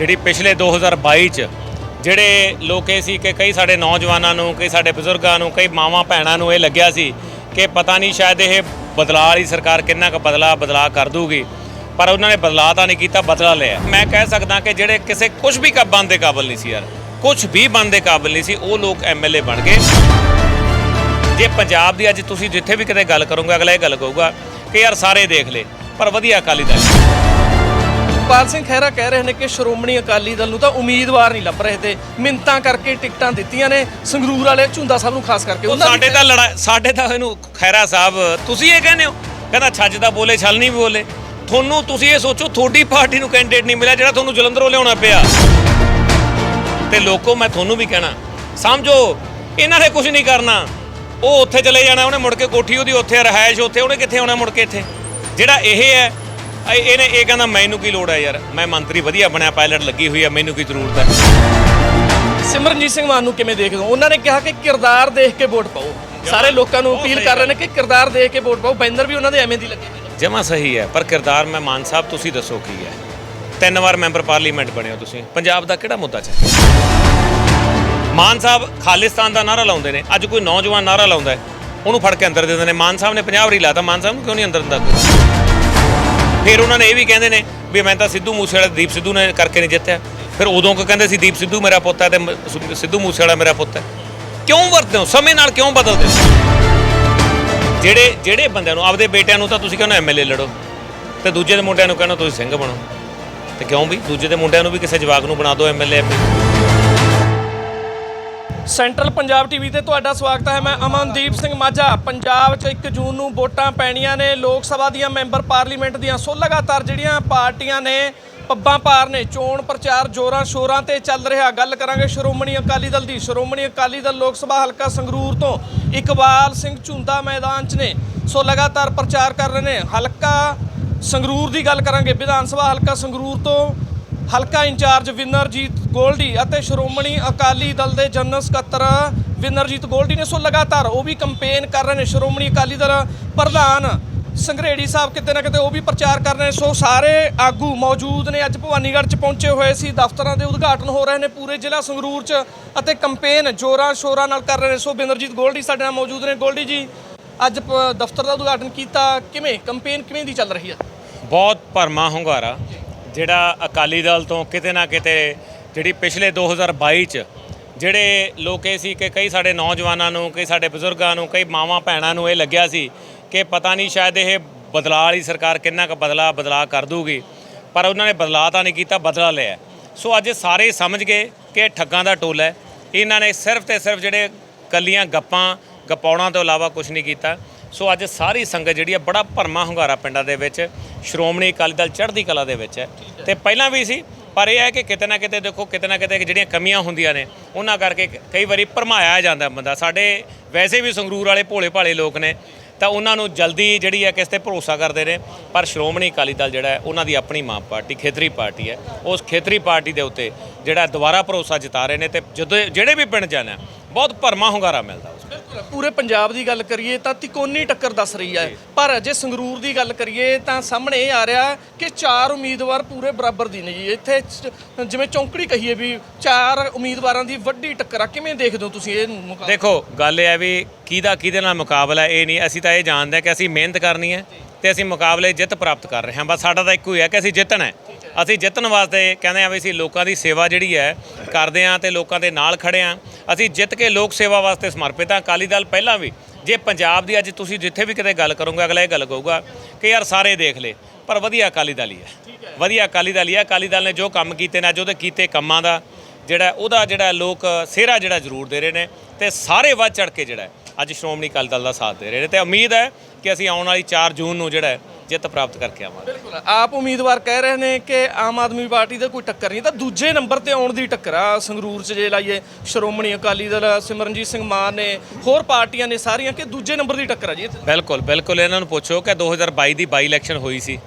ਜਿਹੜੀ ਪਿਛਲੇ 2022 ਚ ਜਿਹੜੇ ਲੋਕ ਇਹ ਸੀ ਕਿ ਕਈ ਸਾਡੇ ਨੌਜਵਾਨਾਂ ਨੂੰ, ਕਈ ਸਾਡੇ ਬਜ਼ੁਰਗਾਂ ਨੂੰ, ਕਈ ਮਾਵਾਂ ਭੈਣਾਂ ਨੂੰ ਇਹ ਲੱਗਿਆ ਸੀ ਕਿ ਪਤਾ ਨਹੀਂ ਸ਼ਾਇਦ ਇਹ ਬਦਲਾਅ ਵਾਲੀ ਸਰਕਾਰ ਕਿੰਨਾ ਕੁ ਬਦਲਾ ਬਦਲਾ ਕਰ ਦੂਗੀ। ਪਰ ਉਹਨਾਂ ਨੇ ਬਦਲਾਅ ਤਾਂ ਨਹੀਂ ਕੀਤਾ ਬਦਲਾ ਲਿਆ। ਮੈਂ ਕਹਿ ਸਕਦਾ ਕਿ ਜਿਹੜੇ ਕਿਸੇ ਕੁਝ ਵੀ ਕ ਬਣਨ ਦੇ ਕਾਬਲ ਨਹੀਂ ਸੀ ਯਾਰ। ਕੁਝ ਵੀ ਬਣਨ ਕਾਬਲ ਨਹੀਂ ਸੀ, ਉਹ ਲੋਕ ਐਮਐਲਏ ਬਣ ਗਏ। ਜੇ ਪੰਜਾਬ ਦੀ ਅੱਜ ਤੁਸੀਂ ਜਿੱਥੇ ਵੀ ਕਿਤੇ ਗੱਲ ਕਰੋਗੇ, ਅਗਲਾ ਇਹ ਗੱਲ ਕਹੂਗਾ ਕਿ ਯਾਰ ਸਾਰੇ ਦੇਖ ਲਏ ਪਰ ਵਧੀਆ ਅਕਾਲੀ ਦਲ। ਪਾਲ ਸਿੰਘ ਖਹਿਰਾ ਕਹਿ ਰਹੇ ਨੇ ਕਿ ਸ਼੍ਰੋਮਣੀ ਅਕਾਲੀ ਦਲ ਨੂੰ ਤਾਂ ਉਮੀਦਵਾਰ ਨਹੀਂ ਲੱਭ ਰਹੇ ਤੇ ਮਿੰਤਾਂ ਕਰਕੇ ਟਿਕਟਾਂ ਦਿੱਤੀਆਂ ਨੇ ਸੰਗਰੂਰ ਵਾਲੇ ਝੁੰਦਾ ਸਾਹਿਬ ਨੂੰ ਖਾਸ ਕਰਕੇ। ਸਾਡੇ ਤਾਂ ਲੜਾ ਸਾਡੇ ਤਾਂ ਇਹਨੂੰ ਖੈਰਾ ਸਾਹਿਬ ਤੁਸੀਂ ਇਹ ਕਹਿੰਦੇ ਹੋ? ਕਹਿੰਦਾ ਛੱਜ ਦਾ ਬੋਲੇ ਛਲ ਨਹੀਂ ਬੋਲੇ। ਤੁਹਾਨੂੰ ਤੁਸੀਂ ਇਹ ਸੋਚੋ ਤੁਹਾਡੀ ਪਾਰਟੀ ਨੂੰ ਕੈਂਡੀਡੇਟ ਨਹੀਂ ਮਿਲਿਆ ਜਿਹੜਾ ਤੁਹਾਨੂੰ ਜਲੰਧਰੋਂ ਲਿਆਉਣਾ ਪਿਆ। ਤੇ ਲੋਕੋ ਮੈਂ ਤੁਹਾਨੂੰ ਵੀ ਕਹਿਣਾ ਸਮਝੋ ਇਹਨਾਂ ਨੇ ਕੁਝ ਨਹੀਂ ਕਰਨਾ। ਉਹ ਉੱਥੇ ਚਲੇ ਜਾਣਾ ਉਹਨੇ ਮੁੜ ਕੇ ਕੋਠੀ ਉਹਦੀ ਉੱਥੇ ਰਹਾਇਸ਼ ਉੱਥੇ ਉਹਨੇ ਕਿੱਥੇ ਆਉਣਾ ਮੁੜ ਕੇ ਇੱਥੇ? ਜਿਹੜਾ ਇਹ ਹੈ ਇਹ- ਇਹਨੇ ਇਹ ਕਹਿੰਦਾ ਮੈਨੂੰ ਕੀ ਲੋੜ ਹੈ ਯਾਰ? ਮੈਂ ਮੰਤਰੀ ਵਧੀਆ ਬਣਿਆ ਪਾਇਲਟ ਲੱਗੀ ਹੋਈ ਹੈ ਮੈਨੂੰ ਕੀ ਜ਼ਰੂਰਤ ਹੈ? ਸਿਮਰਨਜੀਤ ਸਿੰਘ ਮਾਨ ਨੂੰ ਕਿਵੇਂ ਦੇਖਦੇ ਹੋ? ਉਹਨਾਂ ਨੇ ਕਿਹਾ ਕਿ ਕਿਰਦਾਰ ਦੇਖ ਕੇ ਵੋਟ ਪਾਓ। ਸਾਰੇ ਲੋਕਾਂ ਨੂੰ ਅਪੀਲ ਕਰ ਰਹੇ ਨੇ ਕਿ ਕਿਰਦਾਰ ਦੇਖ ਕੇ ਵੋਟ ਪਾਓ। ਬੈਨਰ ਵੀ ਉਹਨਾਂ ਦੇ ਐਵੇਂ ਦੀ ਲੱਗੇ ਹੋਏ ਨੇ। ਜਮਾ ਸਹੀ ਹੈ ਪਰ ਕਿਰਦਾਰ ਮੈਂ ਮਾਨ ਸਾਹਿਬ ਤੁਸੀਂ ਦੱਸੋ ਕੀ ਹੈ? ਤਿੰਨ ਵਾਰ ਮੈਂਬਰ ਪਾਰਲੀਮੈਂਟ ਬਣੇ ਹੋ ਤੁਸੀਂ। ਪੰਜਾਬ ਦਾ ਕਿਹੜਾ ਮੁੱਦਾ ਚੱਲ ਮਾਨ ਸਾਹਿਬ ਖਾਲਿਸਤਾਨ ਦਾ ਨਾਰਾ ਲਾਉਂਦੇ ਨੇ। ਅੱਜ ਕੋਈ ਨੌਜਵਾਨ ਨਾਰਾ ਲਾਉਂਦਾ ਹੈ। ਉਹਨੂੰ ਫੜ ਕੇ ਅੰਦਰ ਦੇ ਦਿੰਦੇ ਨੇ। ਮਾਨ ਸਾਹਿਬ ਨੇ 50 ਵਾਰੀ ਲਾਤਾ। ਮਾਨ ਸਾਹਿਬ ਨੂੰ ਕਿਉਂ ਨਹੀਂ ਅੰਦਰ ਦਿੰਦਾ ਕੋਈ? ਫਿਰ ਉਹਨਾਂ ਨੇ ਇਹ ਵੀ ਕਹਿੰਦੇ ਨੇ ਵੀ ਮੈਂ ਤਾਂ ਸਿੱਧੂ ਮੂਸੇਵਾਲਾ ਦੀਪ ਸਿੱਧੂ ਨੇ ਕਰਕੇ ਨਹੀਂ ਜਿੱਤਿਆ। ਫਿਰ ਉਦੋਂ ਕੋ ਕਹਿੰਦੇ ਸੀ, ਦੀਪ ਸਿੱਧੂ ਮੇਰਾ ਪੁੱਤ ਹੈ ਤੇ ਮ- ਸਿ- ਸਿੱਧੂ ਮੂਸੇਵਾਲਾ ਮੇਰਾ ਪੁੱਤ ਹੈ। ਕਿਉਂ ਵਰਤਦੇ ਹੋ? ਸਮੇਂ ਨਾਲ ਕਿਉਂ ਬਦਲਦੇ ਹੋ? ਜਿਹੜੇ ਜਿਹੜੇ ਬੰਦਿਆਂ ਨੂੰ, ਆਪਦੇ ਬੇਟਿਆਂ ਨੂੰ ਤਾਂ ਤੁਸੀਂ ਕਹਿੰਦੇ ਐਮਐਲਏ ਲੜੋ। ਤੇ ਦੂਜੇ ਦੇ ਮੁੰਡਿਆਂ ਨੂੰ ਕਹਿੰਦੇ ਤੁਸੀਂ ਸਿੰਘ ਬਣੋ। ਤੇ ਕਿਉਂ ਵੀ? ਦੂਜੇ ਦੇ ਮੁੰਡਿਆਂ ਨੂੰ ਵੀ ਕਿਸੇ ਜਵਾਕ ਨੂੰ ਬਣਾ ਦਿਓ ਐਮਐਲਏ ਸੈਂਟਰਲ ਪੰਜਾਬ ਟੀਵੀ ਤੇ ਤੁਹਾਡਾ ਸਵਾਗਤ ਹੈ। ਮੈਂ ਅਮਨਦੀਪ ਸਿੰਘ ਮਾਝਾ। ਪੰਜਾਬ 'ਚ 1 ਜੂਨ ਨੂੰ ਵੋਟਾਂ ਪੈਣੀਆਂ ਨੇ। ਲੋਕ ਸਭਾ ਦੀਆਂ ਮੈਂਬਰ ਪਾਰਲੀਮੈਂਟ ਦੀਆਂ ਸੋ ਲਗਾਤਾਰ ਜਿਹੜੀਆਂ ਪਾਰਟੀਆਂ ਨੇ, ਪੱਬਾਂ ਪਾਰ ਨੇ, ਚੋਣ ਪ੍ਰਚਾਰ ਜ਼ੋਰਾਂ ਸ਼ੋਰਾਂ ਤੇ ਚੱਲ ਰਿਹਾ। ਗੱਲ ਕਰਾਂਗੇ ਸ਼੍ਰੋਮਣੀ ਅਕਾਲੀ ਦਲ ਦੀ। ਸ਼੍ਰੋਮਣੀ ਅਕਾਲੀ ਦਲ ਲੋਕ ਸਭਾ ਹਲਕਾ ਸੰਗਰੂਰ ਤੋਂ ਇਕਬਾਲ ਸਿੰਘ ਝੁੰਦਾ ਮੈਦਾਨ 'ਚ ਨੇ। ਸੋ ਲਗਾਤਾਰ ਪ੍ਰਚਾਰ ਕਰ ਰਹੇ ਨੇ। ਹਲਕਾ ਸੰਗਰੂਰ ਦੀ ਗੱਲ ਕਰਾਂਗੇ। ਵਿਧਾਨ ਸਭਾ ਹਲਕਾ ਸੰਗਰੂਰ ਤੋਂ ਹਲਕਾ ਇੰਚਾਰਜ ਵਿਨਰਜੀਤ ਗੋਲਡੀ ਅਤੇ ਸ਼੍ਰੋਮਣੀ ਅਕਾਲੀ ਦਲ ਦੇ ਜਨਰਲ ਸਕੱਤਰ ਵਿਨਰਜੀਤ ਗੋਲਡੀ ਨੇ ਸੋ ਲਗਾਤਾਰ ਉਹ ਵੀ ਕੰਪੇਨ ਕਰ ਰਹੇ ਨੇ। ਸ਼੍ਰੋਮਣੀ ਅਕਾਲੀ ਦਲ ਪ੍ਰਧਾਨ ਸੰਘਰੇੜੀ ਸਾਹਿਬ ਕਿਤੇ ਨਾ ਕਿਤੇ ਉਹ ਵੀ ਪ੍ਰਚਾਰ ਕਰ ਰਹੇ ਨੇ। ਸੋ ਸਾਰੇ ਆਗੂ ਮੌਜੂਦ ਨੇ। ਅੱਜ ਭਵਾਨੀਗੜ੍ਹ ਚ ਪਹੁੰਚੇ ਹੋਏ ਸੀ। ਦਫ਼ਤਰਾਂ ਦੇ ਉਦਘਾਟਨ ਹੋ ਰਹੇ ਨੇ। ਪੂਰੇ ਜ਼ਿਲ੍ਹਾ ਸੰਗਰੂਰ ਚ ਅਤੇ ਕੰਪੇਨ ਜੋਰਾਂ ਸ਼ੋਰਾਂ ਨਾਲ ਕਰ ਰਹੇ ਨੇ। ਸੋ ਵਿਨਰਜੀਤ ਗੋਲਡੀ ਸਾਡੇ ਨਾਲ ਮੌਜੂਦ ਨੇ। ਗੋਲਡੀ ਜੀ, ਅੱਜ ਪ- ਦਫ਼ਤਰ ਦਾ ਉਦਘਾਟਨ ਕੀਤਾ। ਕਿਵੇਂ? ਕੰਪੇਨ ਕਿਵੇਂ ਦੀ ਚੱਲ ਰਹੀ ਹੈ? ਬਹੁਤ ਭਰਮਾ ਹੁੰਗਾਰਾ। ਜਿਹੜਾ ਅਕਾਲੀ ਦਲ ਤੋਂ ਕਿਤੇ ਨਾ ਕਿਤੇ ਜਿਹੜੀ ਪਿਛਲੇ 2022 ਚ ਜਿਹੜੇ ਲੋਕ ਇਹ ਸੀ ਕਿ ਕਈ ਸਾਡੇ ਨੌਜਵਾਨਾਂ ਨੂੰ, ਕਈ ਸਾਡੇ ਬਜ਼ੁਰਗਾਂ ਨੂੰ, ਕਈ ਮਾਵਾਂ ਭੈਣਾਂ ਨੂੰ ਇਹ ਲੱਗਿਆ ਸੀ ਕਿ ਪਤਾ ਨਹੀਂ ਸ਼ਾਇਦ ਇਹ ਬਦਲਾਅ ਵਾਲੀ ਸਰਕਾਰ ਕਿੰਨਾ ਕੁ ਬਦਲਾ ਬਦਲਾ ਕਰ ਦੂਗੀ, ਪਰ ਉਹਨਾਂ ਨੇ ਬਦਲਾਅ ਤਾਂ ਨਹੀਂ ਕੀਤਾ, ਬਦਲਾ ਲਿਆ। ਸੋ ਅੱਜ ਸਾਰੇ ਸਮਝ ਗਏ ਕਿ ਠੱਗਾਂ ਦਾ ਟੋਲਾ ਹੈ। ਇਹਨਾਂ ਨੇ ਸਿਰਫ ਤੇ ਸਿਰਫ ਜਿਹੜੇ ਕੱਲੀਆਂ ਗੱਪਾਂ ਗਪਾਉਣਾ ਤੋਂ ਇਲਾਵਾ ਕੁਝ ਨਹੀਂ ਕੀਤਾ। ਸੋ ਅੱਜ ਸਾਰੀ ਸੰਗਤ ਜਿਹੜੀ ਆ, ਬੜਾ ਭਰਮਾ ਹੁੰਗਾਰਾ ਪਿੰਡਾਂ ਦੇ ਵਿੱਚ ਸ਼੍ਰੋਮਣੀ ਅਕਾਲੀ ਦਲ ਚੜ੍ਹਦੀ ਕਲਾ ਦੇ ਵਿੱਚ ਹੈ। ਤੇ ਪਹਿਲਾਂ ਵੀ ਸੀ, ਪਰ ਇਹ ਹੈ ਕਿ ਕਿਤੇ ਨਾ ਕਿਤੇ ਦੇਖੋ, ਕਿਤੇ ਨਾ ਕਿਤੇ ਜਿਹੜੀਆਂ ਕਮੀਆਂ ਹੁੰਦੀਆਂ ਨੇ, ਉਹਨਾਂ ਕਰਕੇ ਕਈ ਵਾਰੀ ਭਰਮਾਇਆ ਜਾਂਦਾ ਬੰਦਾ। ਸਾਡੇ ਵੈਸੇ ਵੀ ਸੰਗਰੂਰ ਵਾਲੇ ਭੋਲੇ ਭਾਲੇ ਲੋਕ ਨੇ, ਤਾਂ ਉਹਨਾਂ ਨੂੰ ਜਲਦੀ ਜਿਹੜੀ ਹੈ ਕਿਸ ਤੇ ਭਰੋਸਾ ਕਰਦੇ ਨੇ, ਪਰ ਸ਼੍ਰੋਮਣੀ ਅਕਾਲੀ ਦਲ ਜਿਹੜਾ ਹੈ, ਉਹਨਾਂ ਦੀ ਆਪਣੀ ਮਾਂ ਪਾਰਟੀ, ਖੇਤਰੀ ਪਾਰਟੀ ਹੈ। ਉਸ ਖੇਤਰੀ ਪਾਰਟੀ ਦੇ ਉੱਤੇ ਜਿਹੜਾ ਦੁਬਾਰਾ ਭਰੋਸਾ ਜਤਾ ਰਹੇ ਨੇ ਤੇ ਜਦੋਂ ਜਿਹੜੇ ਵੀ ਪਿੰਡ ਜਾਣਾ ਬਹੁਤ ਭਰਮਾ ਹੁੰਗਾਰਾ ਮਿਲਦਾ ਉਸ ਬਿਲਕੁਲ ਪੂਰੇ ਪੰਜਾਬ ਦੀ ਗੱਲ ਕਰੀਏ ਤਾਂ ਤਿਕੋਨੀ ਟੱਕਰ ਦੱਸ ਰਹੀ ਹੈ। ਪਰ ਜੇ ਸੰਗਰੂਰ ਦੀ ਗੱਲ ਕਰੀਏ ਤਾਂ ਸਾਹਮਣੇ ਇਹ ਆ ਰਿਹਾ ਕਿ ਚਾਰ ਉਮੀਦਵਾਰ ਪੂਰੇ ਬਰਾਬਰ ਦੀ ਨੇ ਜੀ। ਇੱਥੇ ਜਿਵੇਂ ਚੌਂਕੜੀ ਕਹੀਏ ਵੀ ਚਾਰ ਉਮੀਦਵਾਰਾਂ ਦੀ ਵੱਡੀ ਟੱਕਰ ਆ। ਕਿਵੇਂ ਦੇਖਦੇ ਹੋ ਤੁਸੀਂ ਇਹ ਮੁਕਾਬਲਾ? ਦੇਖੋ ਗੱਲ ਇਹ ਹੈ ਵੀ ਕਿਹਦਾ ਕਿਹਦੇ ਨਾਲ ਮੁਕਾਬਲਾ ਇਹ ਨਹੀਂ। ਅਸੀਂ ਤਾਂ ਇਹ ਜਾਣਦੇ ਹਾਂ ਕਿ ਅਸੀਂ ਮਿਹਨਤ ਕਰਨੀ ਹੈ ਤੇ ਅਸੀਂ ਮੁਕਾਬਲੇ ਜਿੱਤ ਪ੍ਰਾਪਤ ਕਰ ਰਹੇ ਹਾਂ। ਬਸ ਸਾਡਾ ਤਾਂ ਇੱਕੋ ਹੀ ਹੈ ਕਿ ਅਸੀਂ ਜਿੱਤਣਾ ਹੈ। ਅਸੀਂ ਜਿੱਤਣ ਵਾਸਤੇ ਕਹਿੰਦੇ ਆ ਵੀ ਅਸੀਂ ਲੋਕਾਂ ਦੀ ਸੇਵਾ ਜਿਹੜੀ ਹੈ ਕਰਦੇ ਆ ਤੇ ਲੋਕਾਂ ਦੇ ਨਾਲ ਖੜੇ ਆ ਅਸੀਂ ਜਿੱਤ ਕੇ ਲੋਕ ਸੇਵਾ ਵਾਸਤੇ ਸਮਰਪਿਤ ਆ ਅਕਾਲੀ ਦਲ ਪਹਿਲਾਂ ਵੀ ਜੇ ਪੰਜਾਬ ਦੀ ਅੱਜ ਤੁਸੀਂ ਜਿੱਥੇ ਵੀ ਕਿਤੇ ਗੱਲ ਕਰੋਗੇ ਅਗਲਾ ਇਹ ਗੱਲ ਕਹੂਗਾ ਕਿ ਯਾਰ ਸਾਰੇ ਦੇਖ ਲੈ ਪਰ ਵਧੀਆ ਅਕਾਲੀ ਦਲ ਹੀ ਹੈ। ਵਧੀਆ ਅਕਾਲੀ ਦਲ ਹੀ ਹੈ। ਅਕਾਲੀ ਦਲ ਨੇ ਜੋ ਕੰਮ ਕੀਤੇ ਨੇ ਅੱਜ ਉਹਦੇ ਕੀਤੇ ਕੰਮਾਂ ਦਾ ਜਿਹੜਾ ਉਹਦਾ ਜਿਹੜਾ ਲੋਕ ਸਿਹਰਾ ਜਿਹੜਾ ਜ਼ਰੂਰ ਦੇ ਰਹੇ ਨੇ ਤੇ ਸਾਰੇ ਵੱਧ ਚੜ ਕੇ ਜਿਹੜਾ ਅੱਜ ਸ਼੍ਰੋਮਣੀ ਅਕਾਲੀ ਦਲ ਦਾ ਸਾਥ ਦੇ ਰਹੇ ਨੇ। ਤੇ ਉਮੀਦ ਹੈ ਕਿ ਅਸੀਂ ਆਉਣ ਵਾਲੀ 4 ਜੂਨ ਨੂੰ ਜਿਹੜਾ ਜਿੱਤ ਪ੍ਰਾਪਤ ਕਰਕੇ ਆਵਾਂਗੇ। ਬਿਲਕੁਲ। ਆਪ ਉਮੀਦਵਾਰ ਕਹਿ ਰਹੇ ਨੇ ਕਿ ਆਮ ਆਦਮੀ ਪਾਰਟੀ ਦਾ ਕੋਈ ਟੱਕਰ ਨਹੀਂ ਤਾਂ ਦੂਜੇ ਨੰਬਰ ਤੇ ਆਉਣ ਦੀ ਟੱਕਰ ਆ। ਸੰਗਰੂਰ 'ਚ ਜੇ ਲਾਈਏ ਸ਼੍ਰੋਮਣੀ ਅਕਾਲੀ ਦਲ ਸਿਮਰਨਜੀਤ ਸਿੰਘ ਮਾਨ ਨੇ ਹੋਰ ਪਾਰਟੀਆਂ ਨੇ ਸਾਰੀਆਂ ਕਿ ਦੂਜੇ ਨੰਬਰ ਦੀ ਟੱਕਰ ਆ ਜੀ ਇੱਥੇ? ਬਿਲਕੁਲ ਬਿਲਕੁਲ। ਇਹਨਾਂ ਨੂੰ ਪੁੱਛੋ ਕਿ 2022 ਦੀ ਬਾਈ ਇਲੈਕਸ਼ਨ ਹੋਈ ਸੀ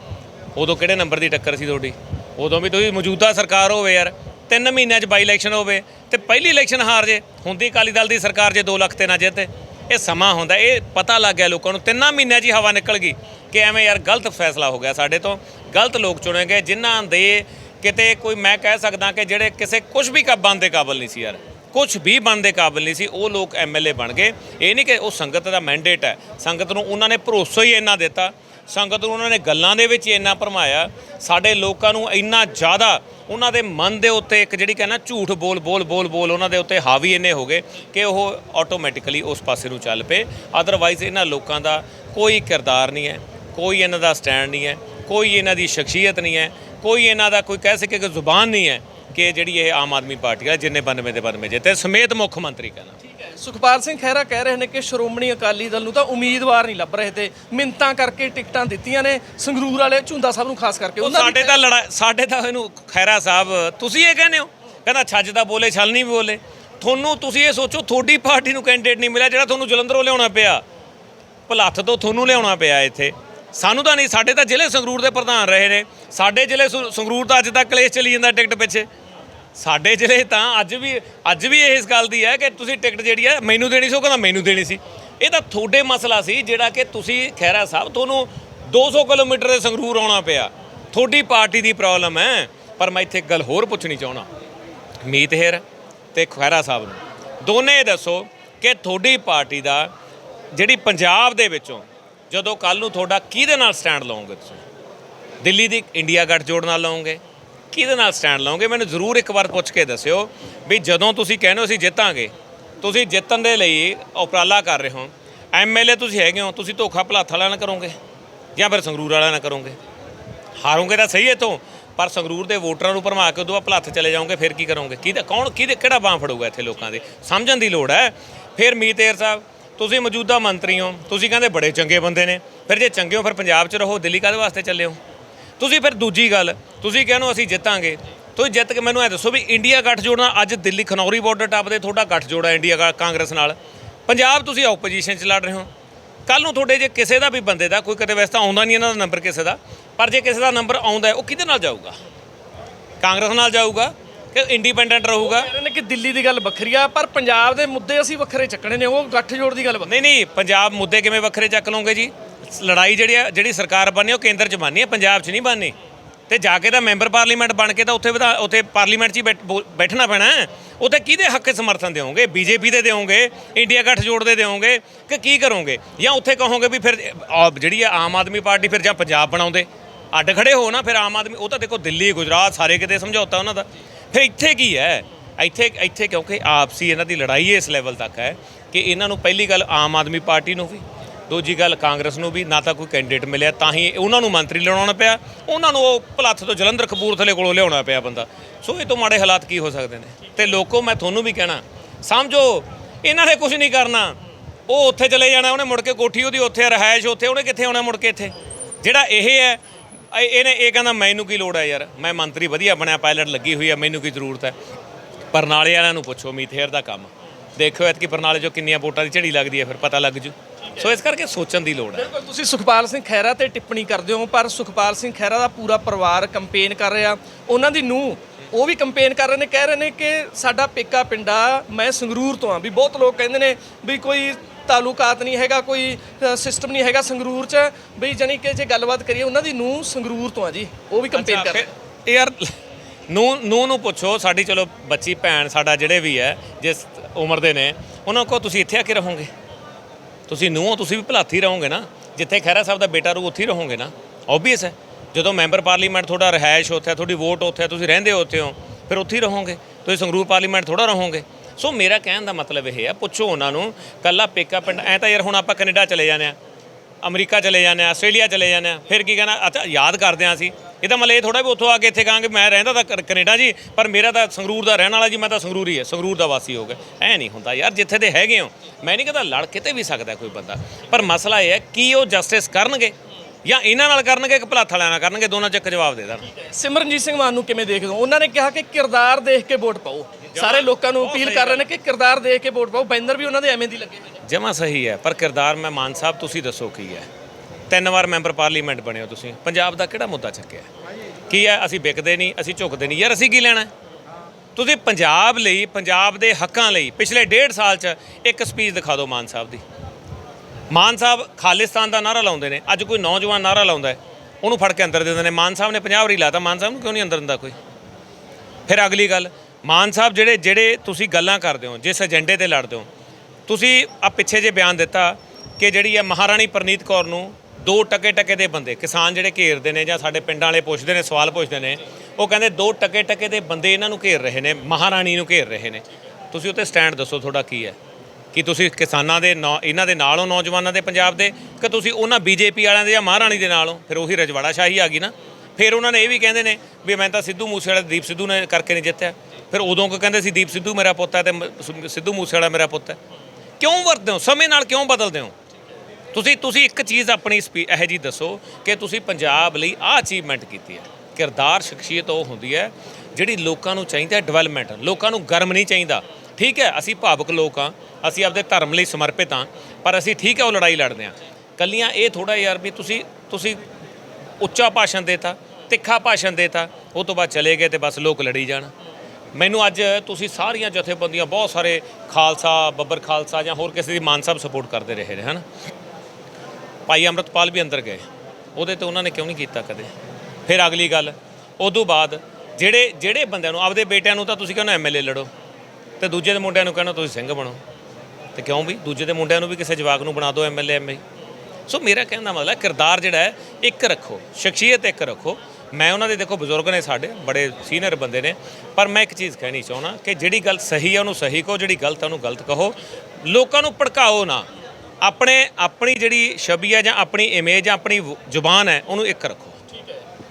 ਉਦੋਂ ਕਿਹੜੇ ਨੰਬਰ ਦੀ ਟੱਕਰ ਸੀ ਤੁਹਾਡੀ? ਉਦੋਂ ਵੀ ਤੁਸੀਂ ਮੌਜੂਦਾ ਸਰਕਾਰ ਹੋਵੇ ਯਾਰ ਤਿੰਨ ਮਹੀਨਿਆਂ 'ਚ ਬਾਈ ਇਲੈਕਸ਼ਨ ਹੋਵੇ ਤੇ ਪਹਿਲੀ ਇਲੈਕਸ਼ਨ ਹਾਰ ਜੇ ਹੁੰਦੀ ਅਕਾਲੀ ਦਲ ਦੀ ਸਰਕਾਰ ਜੇ 2 ਲੱਖ ਤੇ ਨਾ ਜਿੱਤੇ। ਇਹ ਸਮਾਂ ਹੁੰਦਾ, ਇਹ ਪਤਾ ਲੱਗ ਗਿਆ ਲੋਕਾਂ ਨੂੰ, ਤਿੰਨਾਂ ਮਹੀਨਿਆਂ 'ਚ ਹੀ ਹਵਾ ਨਿਕਲ ਗਈ ਕਿ ਐਵੇਂ ਯਾਰ ਗਲਤ ਫੈਸਲਾ ਹੋ ਗਿਆ ਸਾਡੇ ਤੋਂ, ਗਲਤ ਲੋਕ ਚੁਣੇ ਗਏ, ਜਿਨ੍ਹਾਂ ਦੇ ਕਿਤੇ ਕੋਈ ਮੈਂ ਕਹਿ ਸਕਦਾ ਕਿ ਜਿਹੜੇ ਕਿਸੇ ਕੁਝ ਵੀ ਕਾ ਬਣਨ ਦੇ ਕਾਬਲ ਨਹੀਂ ਸੀ ਯਾਰ ਕੁਝ ਵੀ ਬਣਨ ਦੇ ਕਾਬਿਲ ਨਹੀਂ ਸੀ, ਉਹ ਲੋਕ ਐਮਐਲਏ ਬਣ ਗਏ। ਇਹ ਨਹੀਂ ਕਿ ਉਹ ਸੰਗਤ ਦਾ ਮੈਂਡੇਟ ਹੈ, ਸੰਗਤ ਨੂੰ ਉਹਨਾਂ ਨੇ ਭਰੋਸਾ ਹੀ ਇੰਨਾ ਦਿੱਤਾ ਸੰਗਤ ਨੂੰ ਉਹਨਾਂ ਨੇ ਗੱਲਾਂ ਦੇ ਵਿੱਚ ਇੰਨਾ ਭਰਮਾਇਆ। ਸਾਡੇ ਲੋਕਾਂ ਨੂੰ ਇੰਨਾ ਜ਼ਿਆਦਾ ਉਹਨਾਂ ਦੇ ਮਨ ਦੇ ਉੱਤੇ ਇੱਕ ਜਿਹੜੀ ਕਹਿੰਦਾ ਝੂਠ ਬੋਲ ਬੋਲ ਬੋਲ ਬੋਲ ਉਹਨਾਂ ਦੇ ਉੱਤੇ ਹਾਵੀ ਇੰਨੇ ਹੋ ਗਏ ਕਿ ਉਹ ਆਟੋਮੈਟਿਕਲੀ ਉਸ ਪਾਸੇ ਨੂੰ ਚੱਲ ਪਏ। ਅਦਰਵਾਈਜ਼ ਇਹਨਾਂ ਲੋਕਾਂ ਦਾ ਕੋਈ ਕਿਰਦਾਰ ਨਹੀਂ ਹੈ, ਕੋਈ ਇਹਨਾਂ ਦਾ ਸਟੈਂਡ ਨਹੀਂ ਹੈ, ਕੋਈ ਇਹਨਾਂ ਦੀ ਸ਼ਖਸੀਅਤ ਨਹੀਂ ਹੈ, ਕੋਈ ਇਹਨਾਂ ਦਾ ਕੋਈ ਕਹਿ ਸਕੇ ਕਿ ਜ਼ੁਬਾਨ ਨਹੀਂ ਹੈ ਕਿ ਜਿਹੜੀ ਇਹ ਆਮ ਆਦਮੀ ਪਾਰਟੀ ਆ ਜਿੰਨੇ 92 ਦੇ 92 ਜਿੱਤੇ। ਸਮੇਤ ਮੁੱਖ ਮੰਤਰੀ ਕਹਿਣਾ ਠੀਕ ਸੁਖਪਾਲ ਸਿੰਘ ਖਹਿਰਾ ਕਹਿ ਰਹੇ ਨੇ ਕਿ ਸ਼੍ਰੋਮਣੀ ਅਕਾਲੀ ਦਲ ਨੂੰ ਤਾਂ ਉਮੀਦਵਾਰ ਨਹੀਂ ਲੱਭ ਰਹੇ ਤੇ ਮਿੰਤਾਂ ਕਰਕੇ ਟਿਕਟਾਂ ਦਿੱਤੀਆਂ ਨੇ ਸੰਗਰੂਰ ਵਾਲੇ ਝੁੰਦਾ ਸਾਹਿਬ ਨੂੰ ਖਾਸ ਕਰਕੇ ਸਾਡੇ ਤਾਂ ਲੜਾ ਸਾਡੇ ਤਾਂ ਇਹਨੂੰ ਖੈਰਾ ਸਾਹਿਬ ਤੁਸੀਂ ਇਹ ਕਹਿੰਦੇ ਹੋ? ਕਹਿੰਦਾ ਛੱਜ ਦਾ ਬੋਲੇ ਛਲ ਨਹੀਂ ਬੋਲੇ। ਤੁਹਾਨੂੰ ਤੁਸੀਂ ਇਹ ਸੋਚੋ ਤੁਹਾਡੀ ਪਾਰਟੀ ਨੂੰ ਕੈਂਡੀਡੇਟ ਨਹੀਂ ਮਿਲਿਆ ਜਿਹੜਾ ਤੁਹਾਨੂੰ ਜਲੰਧਰੋਂ ਲਿਆਉਣਾ ਪਿਆ। ਭਲੱਥ ਤੋਂ ਤੁਹਾਨੂੰ ਲਿਆਉਣਾ ਪਿਆ ਇੱਥੇ। ਸਾਨੂੰ ਤਾਂ ਨਹੀਂ ਸਾਡੇ ਤਾਂ ਜ਼ਿਲ੍ਹੇ ਸੰਗਰੂਰ ਦੇ ਪ੍ਰਧਾਨ ਰਹੇ ਨੇ। ਸਾਡੇ ਜ਼ਿਲ੍ਹੇ ਸੰਗ- ਸੰਗਰੂਰ ਤਾਂ ਅੱਜ ਤੱਕ ਕਲੇਸ਼ ਚੱਲੀ ਜਾਂਦਾ ਟਿਕਟ ਪਿੱਛੇ। ਸਾਡੇ ਜ਼ਿਲ੍ਹੇ ਤਾਂ ਅੱਜ ਵੀ ਅੱਜ ਵੀ ਇਹ ਇਸ ਗੱਲ ਦੀ ਹੈ ਕਿ ਤੁਸੀਂ ਟਿਕਟ ਜਿਹੜੀ ਹੈ ਮੈਨੂੰ ਦੇਣੀ ਸੀ, ਉਹ ਕਹਿੰਦਾ ਮੈਨੂੰ ਦੇਣੀ ਸੀ। ਇਹ ਤਾਂ ਤੁਹਾਡੇ ਮਸਲਾ ਸੀ, ਜਿਹੜਾ ਕਿ ਤੁਸੀਂ ਖੈਰਾ ਸਾਹਿਬ, ਤੁਹਾਨੂੰ 200 ਕਿਲੋਮੀਟਰ ਦੇ ਸੰਗਰੂਰ ਆਉਣਾ ਪਿਆ। ਤੁਹਾਡੀ ਪਾਰਟੀ ਦੀ ਪ੍ਰੋਬਲਮ ਹੈ, ਪਰ ਮੈਂ ਇੱਥੇ ਇੱਕ ਗੱਲ ਹੋਰ ਪੁੱਛਣੀ ਚਾਹਣਾ ਮੀਤ ਹੇਰ ਤੇ ਖੈਰਾ ਸਾਹਿਬ ਨੂੰ। ਦੋਨੇ ਇਹ ਦੱਸੋ ਕਿ ਤੁਹਾਡੀ ਪਾਰਟੀ ਦਾ ਜਿਹੜੀ ਪੰਜਾਬ ਦੇ ਵਿੱਚੋਂ, ਜਦੋਂ ਕੱਲ ਨੂੰ ਤੁਹਾਡਾ ਕਿਹਦੇ ਨਾਲ ਸਟੈਂਡ ਲਓਗੇ ਤੁਸੀਂ? ਦਿੱਲੀ ਦੀ ਇੰਡੀਆ ਗੱਠਜੋੜ ਨਾਲ ਲਓਗੇ ਕਿਹਦੇ ਨਾਲ ਸਟੈਂਡ ਲਓਗੇ ਮੈਨੂੰ ਜ਼ਰੂਰ ਇੱਕ ਵਾਰ ਪੁੱਛ ਕੇ ਦੱਸਿਓ ਵੀ ਜਦੋਂ ਤੁਸੀਂ ਕਹਿੰਦੇ ਹੋ ਅਸੀਂ ਜਿੱਤਾਂਗੇ, ਤੁਸੀਂ ਜਿੱਤਣ ਦੇ ਲਈ ਉਪਰਾਲਾ ਕਰ ਰਹੇ ਹੋ। ਐਮਐਲਏ ਤੁਸੀਂ ਹੈਗੇ ਹੋ, ਤੁਸੀਂ ਧੋਖਾ ਭਲਾਥ ਵਾਲਿਆਂ ਨਾਲ ਕਰੋਗੇ ਜਾਂ ਫਿਰ ਸੰਗਰੂਰ ਵਾਲਿਆਂ ਨਾਲ ਕਰੋਗੇ? ਹਾਰੋਗੇ ਤਾਂ ਸਹੀ ਇਥੋਂ, ਪਰ ਸੰਗਰੂਰ ਦੇ ਵੋਟਰਾਂ ਨੂੰ ਭਰਮਾ ਕੇ ਉਦੋਂ ਬਾਅਦ ਭਲੱਥ ਚਲੇ ਜਾਓਗੇ, ਫਿਰ ਕੀ ਕਰੋਗੇ? ਕਿਹਦਾ ਕੌਣ, ਕਿਹਦੇ, ਕਿਹੜਾ ਬਾਹ ਫੜੂਗਾ ਇੱਥੇ ਲੋਕਾਂ ਦੇ? ਸਮਝਣ ਦੀ ਲੋੜ ਹੈ। ਫਿਰ ਮੀਤੇਰ ਸਾਹਿਬ, ਤੁਸੀਂ ਮੌਜੂਦਾ ਮੰਤਰੀ ਹੋ, ਤੁਸੀਂ ਕਹਿੰਦੇ ਬੜੇ ਚੰਗੇ ਬੰਦੇ ਨੇ। ਫਿਰ ਜੇ ਚੰਗੇ ਹੋ, ਫਿਰ ਪੰਜਾਬ 'ਚ ਰਹੋ, ਦਿੱਲੀ ਕਾਹਦੇ ਵਾਸਤੇ ਚੱਲੇ ਹੋ? ਤੁਸੀਂ ਫਿਰ ਦੂਜੀ ਗੱਲ ਤੁਸੀਂ ਕਹਿੰਦੇ ਹੋ ਅਸੀਂ ਜਿੱਤਾਂਗੇ। ਤੁਸੀਂ ਜਿੱਤ ਕੇ ਮੈਨੂੰ ਇਹ ਦੱਸੋ ਵੀ ਇੰਡੀਆ ਗੱਠ ਜੋੜਨਾ ਅੱਜ ਦਿੱਲੀ ਖਨੌਰੀ ਬਾਰਡਰ ਟੱਪਦੇ ਤੁਹਾਡਾ ਗੱਠ ਜੋੜਾ ਇੰਡੀਆ ਕਾਂਗਰਸ ਨਾਲ। ਪੰਜਾਬ ਤੁਸੀਂ ਆਪੋਜੀਸ਼ਨ 'ਚ ਲੜ ਰਹੇ ਹੋ। ਕੱਲ ਨੂੰ ਤੁਹਾਡੇ ਜੇ ਕਿਸੇ ਦਾ ਵੀ ਬੰਦੇ ਦਾ ਕੋਈ ਕਦੇ ਵੈਸੇ ਤਾਂ ਆਉਂਦਾ ਨਹੀਂ ਇਹਨਾਂ ਦਾ ਨੰਬਰ ਕਿਸੇ ਦਾ ਪਰ ਜੇ ਕਿਸੇ ਦਾ ਨੰਬਰ ਆਉਂਦਾ ਹੈ, ਉਹ ਕਿਹਦੇ ਨਾਲ ਜਾਊਗਾ? ਕਾਂਗਰਸ ਨਾਲ ਜਾਊਗਾ ਕਿ ਇੰਡੀਪੈਂਡੈਂਟ ਰਹੂਗਾ? ਕਹਿ ਰਹੇ ਨੇ ਕਿ ਦਿੱਲੀ ਦੀ ਗੱਲ ਵੱਖਰੀ ਆ ਪਰ ਪੰਜਾਬ ਦੇ ਮੁੱਦੇ ਅਸੀਂ ਵੱਖਰੇ ਚੱਕਣੇ ਨੇ ਉਹ ਗੱਠ ਜੋੜ ਦੀ ਗੱਲ ਨਹੀਂ ਨਹੀਂ ਪੰਜਾਬ ਮੁੱਦੇ ਕਿਵੇਂ ਵੱਖਰੇ ਚੱਕ ਲਓਗੇ ਜੀ? ਲੜਾਈ ਜਿਹੜੀ ਆ, ਜਿਹੜੀ ਸਰਕਾਰ ਬਣਨੀ ਉਹ ਕੇਂਦਰ 'ਚ ਬਣਨੀ ਹੈ ਪੰਜਾਬ 'ਚ ਨਹੀਂ ਬਣਨੀ। ਤੇ ਜਾ ਕੇ ਤਾਂ ਮੈਂਬਰ ਪਾਰਲੀਮੈਂਟ ਬਣ ਕੇ ਤਾਂ ਉੱਥੇ ਵਿਧਾ- ਉੱਥੇ ਪਾਰਲੀਮੈਂਟ 'ਚ ਹੀ ਬੈਠ- ਬੋ- ਬੈਠਣਾ ਪੈਣਾ ਹੈ। ਉੱਥੇ ਕਿਹਦੇ ਹੱਕ 'ਚ ਸਮਰਥਨ ਦਿਓਗੇ? ਬੀਜੇਪੀ ਦੇ ਦਿਓਗੇ? ਇੰਡੀਆ ਗੱਠ ਜੋੜ ਦੇ ਦਿਓਗੇ? ਕਿ ਕੀ ਕਰੋਗੇ? ਜਾਂ ਉੱਥੇ ਕਹੋਗੇ ਵੀ ਫਿਰ ਆ ਜਿਹੜੀ ਆ, ਆਮ ਆਦਮੀ ਪਾਰਟੀ ਫਿਰ ਜਾਂ ਪੰਜਾਬ ਬਣਾਉਂਦੇ? ਅੱਡ ਖੜੇ ਹੋ ਨਾ ਫਿਰ ਆਮ ਆਦਮੀ, ਉਹ ਤਾਂ ਦੇਖੋ ਦਿੱਲੀ, ਗੁਜਰਾਤ, ਸਾਰੇ ਕਿਤੇ ਸਮਝੌਤਾ ਉਹਨਾਂ ਦਾ। ਫਿਰ ਇੱਥੇ ਕੀ ਹੈ? ਇੱਥੇ ਇੱਥੇ ਕਿਉਂਕਿ ਆਪਸੀ ਇਹਨਾਂ ਦੀ ਲੜਾਈ ਇਸ ਲੈਵਲ ਤੱਕ ਹੈ ਕਿ ਇਹਨਾਂ ਨੂੰ ਪਹਿਲੀ ਗੱਲ ਆਮ ਆਦਮੀ ਪਾਰਟੀ ਨੂੰ ਵੀ ਦੂਜੀ ਗੱਲ ਕਾਂਗਰਸ ਨੂੰ ਵੀ ਨਾ ਤਾਂ ਕੋਈ ਕੈਂਡੀਡੇਟ ਮਿਲਿਆ, ਤਾਂ ਹੀ ਉਹਨਾਂ ਨੂੰ ਮੰਤਰੀ ਲਿਆਉਣਾ ਪਿਆ, ਉਹਨਾਂ ਨੂੰ ਉਹ ਭਲੱਥ ਤੋਂ ਜਲੰਧਰ ਕਪੂਰਥਲੇ ਕੋਲੋਂ ਲਿਆਉਣਾ ਪਿਆ ਬੰਦਾ। ਸੋ ਇਹ ਤੋਂ ਮਾੜੇ ਹਾਲਾਤ ਕੀ ਹੋ ਸਕਦੇ ਨੇ? ਤੇ ਲੋਕੋ, ਮੈਂ ਤੁਹਾਨੂੰ ਵੀ ਕਹਿਣਾ, ਸਮਝੋ, ਇਹਨਾਂ ਨੇ ਕੁਝ ਨਹੀਂ ਕਰਨਾ। ਉਹ ਉੱਥੇ ਚਲੇ ਜਾਣਾ, ਉਹਨੇ ਮੁੜ ਕੇ ਕੋਠੀ ਉਹਦੀ ਉੱਥੇ, ਰਹਾਇਸ਼ ਉੱਥੇ, ਉਹਨੇ ਕਿੱਥੇ ਆਉਣਾ ਮੁੜ ਕੇ ਇੱਥੇ? ਜਿਹੜਾ ਇਹ ਹੈ, ਇਹ- ਇਹਨੇ ਇਹ ਕਹਿੰਦਾ, ਮੈਨੂੰ ਕੀ ਲੋੜ ਹੈ ਯਾਰ? ਮੈਂ ਮੰਤਰੀ ਵਧੀਆ ਬਣਿਆ ਪਾਇਲਟ ਲੱਗੀ ਹੋਈ ਹੈ ਮੈਨੂੰ ਕੀ ਜ਼ਰੂਰਤ ਹੈ? ਪਰਨਾਲੇ ਵਾਲਿਆਂ ਨੂੰ ਪੁੱਛੋ ਮੀਥੇਰ ਦਾ ਕੰਮ। ਦੇਖਿਓ ਐਤਕੀ ਪਰਨਾਲੇ 'ਚੋਂ ਕਿੰਨੀਆਂ ਵੋਟਾਂ ਦੀ ਝੜੀ ਲੱਗਦੀ ਹੈ, ਫਿਰ ਪਤਾ ਲੱਗ ਜੂ। ਸੋ ਇਸ ਕਰਕੇ ਸੋਚਣ ਦੀ ਲੋੜ ਹੈ। ਬਿਲਕੁਲ ਤੁਸੀਂ ਸੁਖਪਾਲ ਸਿੰਘ ਖਹਿਰਾ ਤੇ ਟਿੱਪਣੀ ਕਰਦੇ ਹੋ ਪਰ ਸੁਖਪਾਲ ਸਿੰਘ ਖਹਿਰਾ ਦਾ ਪੂਰਾ ਪਰਿਵਾਰ ਕੰਪੇਨ ਕਰ ਰਿਹਾ। ਉਹਨਾਂ ਦੀ ਨੂੰ ਉਹ ਵੀ ਕੰਪੇਨ ਕਰ ਰਹੇ ਨੇ ਕਹਿ ਰਹੇ ਨੇ ਕਿ ਸਾਡਾ ਪੇਕਾ ਪਿੰਡਾ ਮੈਂ ਸੰਗਰੂਰ ਤੋਂ ਆ। ਵੀ ਬਹੁਤ ਲੋਕ ਕਹਿੰਦੇ ਨੇ ਵੀ ਕੋਈ ਤਾਲੁਕਾਤ ਨਹੀਂ ਹੈਗਾ ਕੋਈ ਸਿਸਟਮ ਨਹੀਂ ਹੈਗਾ ਸੰਗਰੂਰ 'ਚ। ਵੀ ਜਾਨੀ ਕਿ ਜੇ ਗੱਲਬਾਤ ਕਰੀਏ ਉਹਨਾਂ ਦੀ ਨੂੰ ਸੰਗਰੂਰ ਤੋਂ ਆ ਜੀ ਉਹ ਵੀ ਕੰਪੇਨ ਕਰ ਰਹੇ। ਯਾਰ ਨੂੰ ਨੂੰ ਨੂੰ ਪੁੱਛੋ ਸਾਡੀ ਚਲੋ ਬੱਚੀ ਭੈਣ ਸਾਡਾ ਜਿਹੜੇ ਵੀ ਹੈ ਜਿਸ ਉਮਰ ਦੇ ਨੇ ਉਹਨਾਂ ਕੋ ਤੁਸੀਂ ਇੱਥੇ ਆ ਕੇ ਰਹੋਗੇ? ਤੁਸੀਂ ਨੂੰਹ ਹੋ, ਤੁਸੀਂ ਵੀ ਭਲਾਥੀ ਰਹੋਗੇ ਨਾ। ਜਿੱਥੇ ਖਹਿਰਾ ਸਾਹਿਬ ਦਾ ਬੇਟਾ ਰੂ ਉੱਥੇ ਹੀ ਰਹੋਗੇ ਨਾ। ਆਬਵੀਅਸ ਹੈ। ਜਦੋਂ ਮੈਂਬਰ ਪਾਰਲੀਮੈਂਟ ਤੁਹਾਡਾ ਰਿਹਾਇਸ਼ ਉੱਥੇ ਹੈ ਤੁਹਾਡੀ ਵੋਟ ਉੱਥੇ ਹੈ ਤੁਸੀਂ ਰਹਿੰਦੇ ਹੋ ਉੱਥੇ ਹੋ, ਫਿਰ ਉੱਥੇ ਹੀ ਰਹੋਗੇ। ਤੁਸੀਂ ਸੰਗਰੂਰ ਪਾਰਲੀਮੈਂਟ ਥੋੜਾ ਰਹੋਗੇ। ਸੋ ਮੇਰਾ ਕਹਿਣ ਦਾ ਮਤਲਬ ਇਹ ਹੈ, ਪੁੱਛੋ ਉਹਨਾਂ ਨੂੰ, ਕੱਲਾ ਪੇਕਾ ਪਿੰਡ, ਐ ਤਾਂ ਯਾਰ ਹੁਣ ਆਪਾਂ ਕੈਨੇਡਾ ਚਲੇ ਜਾਂਦੇ ਆ ਅਮਰੀਕਾ ਚਲੇ ਜਾਂਦੇ ਆ, ਆਸਟ੍ਰੇਲੀਆ ਚਲੇ ਜਾਂਦੇ ਆ, ਫਿਰ ਕੀ ਕਹਿਣਾ ਅੱਛਾ ਯਾਦ ਕਰਦੇ ਆ ਅਸੀਂ। ਇਹ ਤਾਂ ਮਤਲਬ ਇਹ ਥੋੜਾ ਵੀ ਉੱਥੋਂ ਆ ਕੇ ਇੱਥੇ ਕਹਾਂਗੇ, ਮੈਂ ਰਹਿੰਦਾ ਤਾਂ ਕਨ- ਕੈਨੇਡਾ ਜੀ, ਪਰ ਮੇਰਾ ਤਾਂ ਸੰਗਰੂਰ ਦਾ ਰਹਿਣ ਵਾਲਾ ਜੀ, ਮੈਂ ਤਾਂ ਸੰਗਰੂਰ ਹੀ ਹੈ ਸੰਗਰੂਰ ਦਾ ਵਾਸੀ ਹੋ ਗਿਆ। ਐ ਨਹੀਂ ਹੁੰਦਾ ਯਾਰ, ਜਿੱਥੇ ਦੇ ਹੈਗੇ ਹੋ। ਮੈਂ ਨਹੀਂ ਕਹਿੰਦਾ ਲੜ ਕਿਤੇ ਵੀ ਸਕਦਾ ਕੋਈ ਬੰਦਾ, ਪਰ ਮਸਲਾ ਇਹ ਹੈ, ਕੀ ਉਹ ਜਸਟਿਸ ਕਰਨਗੇ? ਜਾਂ ਇਹਨਾਂ ਨਾਲ ਕਰਨਗੇ ਕਿ ਭਲਾਥ ਵਾਲਿਆਂ ਨਾਲ ਕਰਨਗੇ? ਦੋਨਾਂ ਚ ਇੱਕ ਜਵਾਬ ਦੇ ਦੇਣ। ਸਿਮਰਨਜੀਤ ਸਿੰਘ ਮਾਨ ਨੂੰ ਕਿਵੇਂ ਦੇਖਦੇ ਹੋ? ਉਹਨਾਂ ਨੇ ਕਿਹਾ ਕਿ ਕਿਰਦਾਰ ਦੇਖ ਕੇ ਵੋਟ ਪਾਓ। ਸਾਰੇ ਲੋਕਾਂ ਨੂੰ ਅਪੀਲ ਕਰ ਰਹੇ ਨੇ ਕਿ ਕਿਰਦਾਰ ਦੇਖ ਕੇ ਵੋਟ ਪਾਓ ਬੈਨਰ ਵੀ ਉਹਨਾਂ ਦੇ ਐਵੇਂ ਦੀ ਲੱਗੇ ਹੋਏ ਨੇ। ਜਮਾ ਸਹੀ ਹੈ ਪਰ ਕਿਰਦਾਰ ਮੈਂ ਮਾਨ ਸਾਹਿਬ ਤੁਸੀਂ ਦੱਸੋ ਕੀ ਹੈ? ਤਿੰਨ ਵਾਰ ਮੈਂਬਰ ਪਾਰਲੀਮੈਂਟ ਬਣੇ ਹੋ ਤੁਸੀਂ। ਪੰਜਾਬ ਦਾ ਕਿਹੜਾ ਮੁੱਦਾ ਚੱਕਿਆ ਕੀ ਹੈ? ਅਸੀਂ ਵਿਕਦੇ ਨਹੀਂ ਅਸੀਂ ਝੁਕਦੇ ਨਹੀਂ। ਯਾਰ ਅਸੀਂ ਕੀ ਲੈਣਾ? ਤੁਸੀਂ ਪੰਜਾਬ ਲਈ ਪੰਜਾਬ ਦੇ ਹੱਕਾਂ ਲਈ ਪਿਛਲੇ ਡੇਢ ਸਾਲ 'ਚ ਇੱਕ ਸਪੀਚ ਦਿਖਾ ਦਿਓ ਮਾਨ ਸਾਹਿਬ ਦੀ। ਮਾਨ ਸਾਹਿਬ ਖਾਲਿਸਤਾਨ ਦਾ ਨਾਰਾ ਲਾਉਂਦੇ ਨੇ। ਅੱਜ ਕੋਈ ਨੌਜਵਾਨ ਨਾਰਾ ਲਾਉਂਦਾ ਉਹਨੂੰ ਫੜ ਕੇ ਅੰਦਰ ਦੇ ਦਿੰਦੇ ਨੇ। ਮਾਨ ਸਾਹਿਬ ਨੇ 50 ਵਾਰੀ ਲਾਤਾ। ਮਾਨ ਸਾਹਿਬ ਨੂੰ ਕਿਉਂ ਨਹੀਂ ਅੰਦਰ ਦਿੰਦਾ ਕੋਈ? ਫਿਰ ਅਗਲੀ ਗੱਲ ਮਾਨ ਸਾਹਿਬ ਜਿਹੜੇ ਜਿਹੜੇ ਤੁਸੀਂ ਗੱਲਾਂ ਕਰਦੇ ਹੋ, ਜਿਸ ਏਜੰਡੇ ਤੇ ਲੜਦੇ ਹੋ, ਤੁਸੀਂ ਆ ਪਿੱਛੇ ਜੇ ਬਿਆਨ ਦਿੱਤਾ ਕਿ ਜਿਹੜੀ ਹੈ ਮਹਾਰਾਣੀ ਪ੍ਰਨੀਤ ਕੌਰ ਨੂੰ ਦੋ ਟਕੇ ਟਕੇ ਦੇ ਬੰਦੇ, ਕਿਸਾਨ ਜਿਹੜੇ ਘੇਰਦੇ ਨੇ ਜਾਂ ਸਾਡੇ ਪਿੰਡਾਂ ਵਾਲੇ ਪੁੱਛਦੇ ਨੇ, ਸਵਾਲ ਪੁੱਛਦੇ ਨੇ, ਉਹ ਕਹਿੰਦੇ ਦੋ ਟਕੇ ਟਕੇ ਦੇ ਬੰਦੇ ਇਹਨਾਂ ਨੂੰ ਘੇਰ ਰਹੇ ਨੇ, ਮਹਾਰਾਣੀ ਨੂੰ ਘੇਰ ਰਹੇ ਨੇ। ਤੁਸੀਂ ਉੱਤੇ ਸਟੈਂਡ ਦੱਸੋ ਤੁਹਾਡਾ ਕੀ ਹੈ? ਕਿ ਤੁਸੀਂ ਕਿਸਾਨਾਂ ਦੇ ਨੌ- ਇਹਨਾਂ ਦੇ ਨਾਲ ਹੋ ਨੌਜਵਾਨਾਂ ਦੇ ਪੰਜਾਬ ਦੇ, ਕਿ ਤੁਸੀਂ ਉਹਨਾਂ ਬੀਜੇਪੀ ਵਾਲਿਆਂ ਦੇ ਜਾਂ ਮਹਾਰਾਣੀ ਦੇ ਨਾਲ? ਹੋ ਫਿਰ ਉਹੀ ਰਜਵਾੜਾ ਸ਼ਾਹੀ ਆ ਗਈ ਨਾ। ਫਿਰ ਉਹਨਾਂ ਨੇ ਇਹ ਵੀ ਕਹਿੰਦੇ ਨੇ ਵੀ ਮੈਂ ਤਾਂ ਸਿੱਧੂ ਮੂਸੇ ਵਾਲਾ ਦੀਪ ਸਿੱਧੂ ਨੇ ਕਰਕੇ ਨਹੀਂ ਜਿੱਤਿਆ। ਫਿਰ ਉਦੋਂ ਕੋ ਕਹਿੰਦੇ ਸੀ, ਦੀਪ ਸਿੱਧੂ ਮੇਰਾ ਪੁੱਤ ਹੈ ਤੇ ਮ- ਸਿੱਧੂ ਮੂਸੇਵਾਲਾ ਮੇਰਾ ਪੁੱਤ ਹੈ। ਕਿਉਂ ਵਰਤਦੇ ਹੋ? ਸਮੇਂ ਨਾਲ ਕਿਉਂ ਬਦਲਦੇ ਹੋ? ਤੁਸੀਂ ਤੁਸੀਂ ਇੱਕ ਚੀਜ਼ ਆਪਣੀ ਸਪੀ- ਇਹੋ ਜੀ ਦੱਸੋ ਕਿ ਤੁਸੀਂ ਪੰਜਾਬ ਲਈ ਆਹ ਅਚੀਵਮੈਂਟ ਕੀਤੀ ਹੈ। ਕਿਰਦਾਰ ਸ਼ਖਸੀਅਤ ਉਹ ਹੁੰਦੀ ਹੈ ਜਿਹੜੀ ਲੋਕਾਂ ਨੂੰ ਚਾਹੀਦਾ ਡਿਵੈਲਪਮੈਂਟ ਲੋਕਾਂ ਨੂੰ ਗਰਮ ਨਹੀਂ ਚਾਹੀਦਾ। ਠੀਕ ਹੈ, ਅਸੀਂ ਭਾਵਕ ਲੋਕ ਹਾਂ, ਅਸੀਂ ਆਪਦੇ ਧਰਮ ਲਈ ਸਮਰਪਿਤ ਹਾਂ, ਪਰ ਅਸੀਂ ਠੀਕ ਹੈ ਉਹ ਲੜਾਈ ਲੜਦੇ ਹਾਂ। ਕੱਲੀਆਂ ਇਹ ਥੋੜਾ ਯਾਰ ਵੀ ਤੁਸੀਂ ਤੁਸੀਂ ਉੱਚਾ ਭਾਸ਼ਣ ਦੇਤਾ, ਤਿੱਖਾ ਭਾਸ਼ਣ ਦੇਤਾ, ਉਹ ਤੋਂ ਬਾਅਦ ਚਲੇ ਗਏ ਤੇ ਬਸ ਲੋਕ ਲੜੀ ਜਾਣ। ਮੈਨੂੰ ਅੱਜ ਤੁਸੀਂ ਸਾਰੀਆਂ ਜਥੇਬੰਦੀਆਂ, ਬਹੁਤ ਸਾਰੇ ਖਾਲਸਾ, ਬੱਬਰ ਖਾਲਸਾ ਜਾਂ ਹੋਰ ਕਿਸੇ ਦੀ ਮਾਨ ਸਾਹਿਬ ਸਪੋਰਟ ਕਰਦੇ ਰਹੇ ਨੇ, ਹਨ? ਭਾਈ ਅੰਮ੍ਰਿਤਪਾਲ ਵੀ ਅੰਦਰ ਗਏ। ਉਹਦੇ ਤੇ ਉਹਨਾਂ ਨੇ ਕਿਉਂ ਨਹੀਂ ਕੀਤਾ ਕਦੇ? ਫਿਰ ਅਗਲੀ ਗੱਲ, ਉਦੋਂ ਬਾਅਦ ਜਿਹੜੇ ਜਿਹੜੇ ਬੰਦਿਆਂ ਨੂੰ, ਆਪਦੇ ਬੇਟਿਆਂ ਨੂੰ ਤਾਂ ਤੁਸੀਂ ਕਹਿੰਦੇ ਐਮਐਲਏ ਲੜੋ, ਤੇ ਦੂਜੇ ਦੇ ਮੁੰਡਿਆਂ ਨੂੰ ਕਹਿੰਦੇ ਤੁਸੀਂ ਸਿੰਘ ਬਣੋ। ਤੇ ਕਿਉਂ ਵੀ? ਦੂਜੇ ਦੇ ਮੁੰਡਿਆਂ ਨੂੰ ਵੀ ਕਿਸੇ ਜਵਾਕ ਨੂੰ ਬਣਾ ਦਿਓ ਐਮਐਲਏ ਐਮਏ ਸੋ ਮੇਰਾ ਕਹਿਣ ਦਾ ਮਤਲਬ ਕਿਰਦਾਰ ਜਿਹੜਾ ਹੈ, ਇੱਕ ਰੱਖੋ, ਸ਼ਖਸੀਅਤ ਇੱਕ ਰੱਖੋ। ਮੈਂ ਉਹਨਾਂ ਦੇ ਦੇਖੋ ਬਜ਼ੁਰਗ ਨੇ ਸਾਡੇ ਬੜੇ ਸੀਨੀਅਰ ਬੰਦੇ ਨੇ ਪਰ ਮੈਂ ਇੱਕ ਚੀਜ਼ ਕਹਿਣੀ ਚਾਹਣਾ ਕਿ ਜਿਹੜੀ ਗੱਲ ਸਹੀ ਹੈ ਉਹਨੂੰ ਸਹੀ ਕਹੋ ਜਿਹੜੀ ਗਲਤ ਹੈ ਉਹਨੂੰ ਗਲਤ ਕਹੋ। ਲੋਕਾਂ ਨੂੰ ਭੜਕਾਓ ਨਾ। ਆਪਣੇ ਆਪਣੀ ਜਿਹੜੀ ਛਵੀ ਹੈ ਜਾਂ ਆਪਣੀ ਇਮੇਜ ਜਾਂ ਆਪਣੀ ਜ਼ੁਬਾਨ ਹੈ ਉਹਨੂੰ ਇੱਕ ਰੱਖੋ।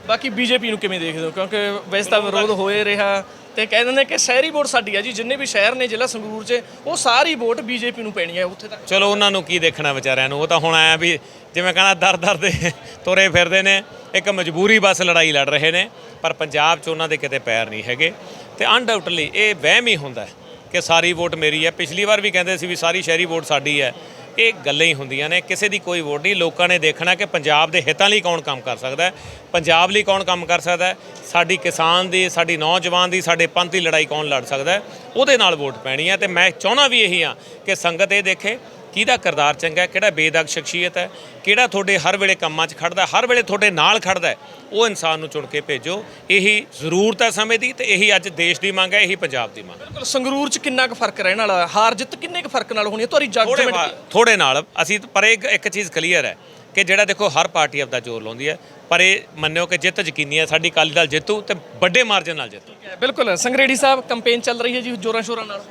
ਬਾਕੀ ਬੀਜੇਪੀ ਨੂੰ ਕਿਵੇਂ ਦੇਖਦੇ ਹੋ? ਕਿਉਂਕਿ ਵੈਸੇ ਤਾਂ ਵਿਰੋਧ ਹੋਏ ਰਿਹਾ। ਤੇ ਕਹਿ ਦਿੰਦੇ ਕਿ ਸ਼ਹਿਰੀ ਵੋਟ ਸਾਡੀ ਆ ਜੀ, ਜਿੰਨੇ ਵੀ ਸ਼ਹਿਰ ਨੇ ਜ਼ਿਲ੍ਹਾ ਸੰਗਰੂਰ 'ਚ, ਉਹ ਸਾਰੀ ਵੋਟ ਬੀਜੇਪੀ ਨੂੰ ਪੈਣੀ ਹੈ ਉੱਥੇ ਤੱਕ। ਚਲੋ ਉਹਨਾਂ ਨੂੰ ਕੀ ਦੇਖਣਾ ਵਿਚਾਰਿਆਂ ਨੂੰ, ਉਹ ਤਾਂ ਹੁਣ ਆਇਆ ਵੀ ਜਿਵੇਂ ਕਹਿੰਦਾ ਦਰ ਦਰ ਦੇ ਤੁਰੇ ਫਿਰਦੇ ਨੇ, ਇੱਕ ਮਜਬੂਰੀ ਬਸ ਲੜਾਈ ਲੜ ਰਹੇ ਨੇ, ਪਰ ਪੰਜਾਬ 'ਚ ਉਹਨਾਂ ਦੇ ਕਿਤੇ ਪੈਰ ਨਹੀਂ ਹੈਗੇ। ਤੇ ਅਨਡਾਊਟਲੀ ਇਹ ਵਹਿਮ ਹੀ ਹੁੰਦਾ ਕਿ ਸਾਰੀ ਵੋਟ ਮੇਰੀ ਹੈ। ਪਿਛਲੀ ਵਾਰ ਵੀ ਕਹਿੰਦੇ ਸੀ ਵੀ ਸਾਰੀ ਸ਼ਹਿਰੀ ਵੋਟ ਸਾਡੀ ਹੈ। ਇਹ ਗੱਲਾਂ ਹੀ ਹੁੰਦੀਆਂ ਨੇ। ਕਿਸੇ ਦੀ ਕੋਈ ਵੋਟ ਨਹੀਂ। ਲੋਕਾਂ ਨੇ ਦੇਖਣਾ ਕਿ ਪੰਜਾਬ ਦੇ ਹਿੱਤਾਂ ਲਈ ਕੌਣ ਕੰਮ ਕਰ ਸਕਦਾ ਹੈ। ਪੰਜਾਬ ਲਈ ਕੌਣ ਕੰਮ ਕਰ ਸਕਦਾ ਹੈ? ਸਾਡੀ ਕਿਸਾਨ ਦੀ, ਸਾਡੀ ਨੌਜਵਾਨ ਦੀ, ਸਾਡੇ ਪੰਥ ਦੀ ਲੜਾਈ ਕੌਣ ਲੜ ਸਕਦਾ ਹੈ? ਉਹਦੇ ਨਾਲ ਵੋਟ ਪੈਣੀ ਹੈ। ਤੇ ਮੈਂ ਚਾਹੁੰਦਾ ਵੀ ਇਹੀ ਆ ਕਿ ਸੰਗਤ ਇਹ ਦੇਖੇ। ਕਿਹਦਾ ਕਿਰਦਾਰ ਚੰਗਾ ਹੈ? ਕਿਹੜਾ ਬੇਦਾਗ ਸ਼ਖਸੀਅਤ ਹੈ? ਕਿਹੜਾ ਤੁਹਾਡੇ ਹਰ ਵੇਲੇ ਕੰਮਾਂ 'ਚ ਖੜਦਾ ਹੈ, ਹਰ ਵੇਲੇ ਤੁਹਾਡੇ ਨਾਲ ਖੜਦਾ ਹੈ, ਉਹ ਇਨਸਾਨ ਨੂੰ ਚੁਣ ਕੇ ਭੇਜੋ। ਇਹੀ ਜ਼ਰੂਰਤ ਹੈ ਸਮੇਂ ਦੀ ਤੇ ਇਹੀ ਅੱਜ ਦੇਸ਼ ਦੀ ਮੰਗ ਹੈ ਇਹੀ ਪੰਜਾਬ ਦੀ ਮੰਗ ਹੈ। ਬਿਲਕੁਲ ਸੰਗਰੂਰ 'ਚ ਕਿੰਨਾ ਕੁ ਫ਼ਰਕ ਰਹਿਣ ਵਾਲਾ? ਹਾਰ ਜਿੱਤ ਕਿੰਨੇ ਕੁ ਫ਼ਰਕ ਨਾਲ ਹੋਣੀ ਹੈ? ਤੁਹਾਡੀ ਜੱਜਮੈਂਟ ਥੋੜੇ ਨਾਲ। ਅਸੀਂ ਪਰ ਇੱਕ ਇੱਕ ਚੀਜ਼ ਕਲੀਅਰ ਹੈ ਕਿ ਜਿਹੜਾ ਦੇਖੋ ਹਰ ਪਾਰਟੀ ਆਪਦਾ ਜ਼ੋਰ ਲਾਉਂਦੀ ਹੈ। ਪਰ ਇਹ ਮੰਨਿਓ ਕਿ ਜਿੱਤ ਯਕੀਨੀ ਹੈ ਸਾਡੀ ਅਕਾਲੀ ਦਲ ਜਿੱਤੂ ਤੇ ਵੱਡੇ ਮਾਰਜਨ ਨਾਲ ਜਿੱਤੂ। ਬਿਲਕੁਲ। ਸੰਗਰੇੜੀ ਸਾਹਿਬ ਕੰਪੇਨ ਚੱਲ ਰਹੀ ਹੈ ਜੀ ਜੋਰਾਂ ਸ਼ੋਰਾਂ ਨਾਲ?